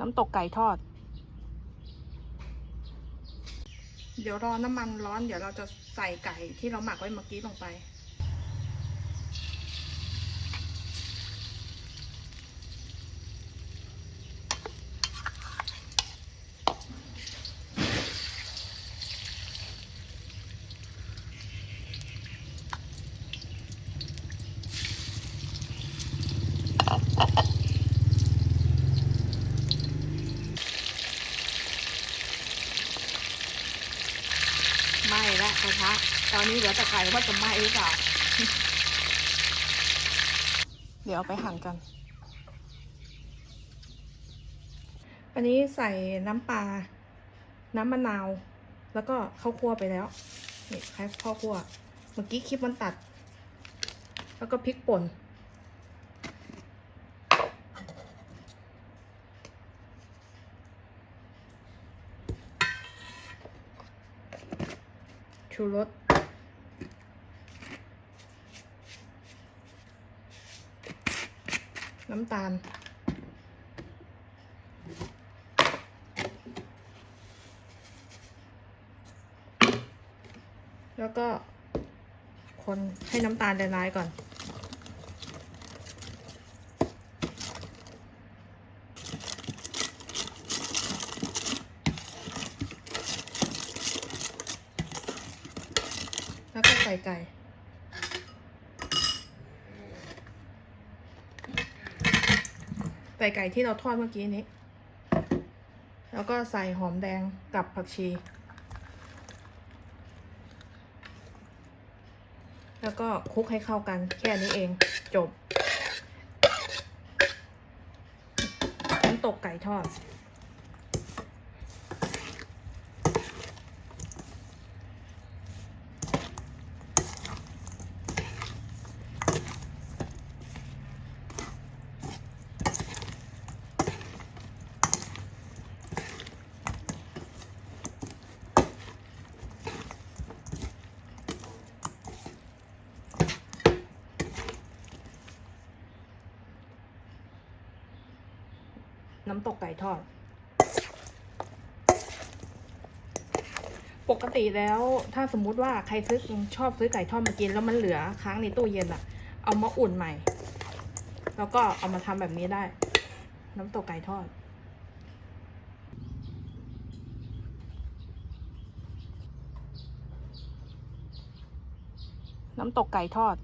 น้ำตกไก่ทอด เดี๋ยวรอน้ำมันร้อน เดี๋ยวเราจะใส่ไก่ที่เราหมักไว้เมื่อกี้ลงไป กระทะตอนนี้เหลือแต่ไก่ว่าจะไหม้หรือเปล่า เดี๋ยวเอาไปหั่นกัน อันนี้ใส่น้ำปลา น้ำมะนาว แล้วก็ข้าวคั่วไปแล้ว นี่คล้ายข้าวคั่ว เมื่อกี้คลิปมันตัด แล้วก็พริกป่น ชูรสน้ำตาล แล้วก็คนให้น้ำตาลละลายก่อน แล้วก็ใส่ไก่ ใส่ไก่ที่เราทอดเมื่อกี้นี้ แล้วก็ใส่หอมแดงกับผักชี แล้วก็คลุกให้เข้ากันแค่นี้เองจบน้ำตกไก่ทอด น้ำตกไก่ทอด ปกติแล้วถ้าสมมุติว่าใครซื้อชอบซื้อไก่ทอดมากินแล้วมันเหลือค้างในตู้เย็นอะเอามาอุ่นใหม่ แล้วก็เอามาทำแบบนี้ได้ น้ำตกไก่ทอดน้ำตกไก่ทอด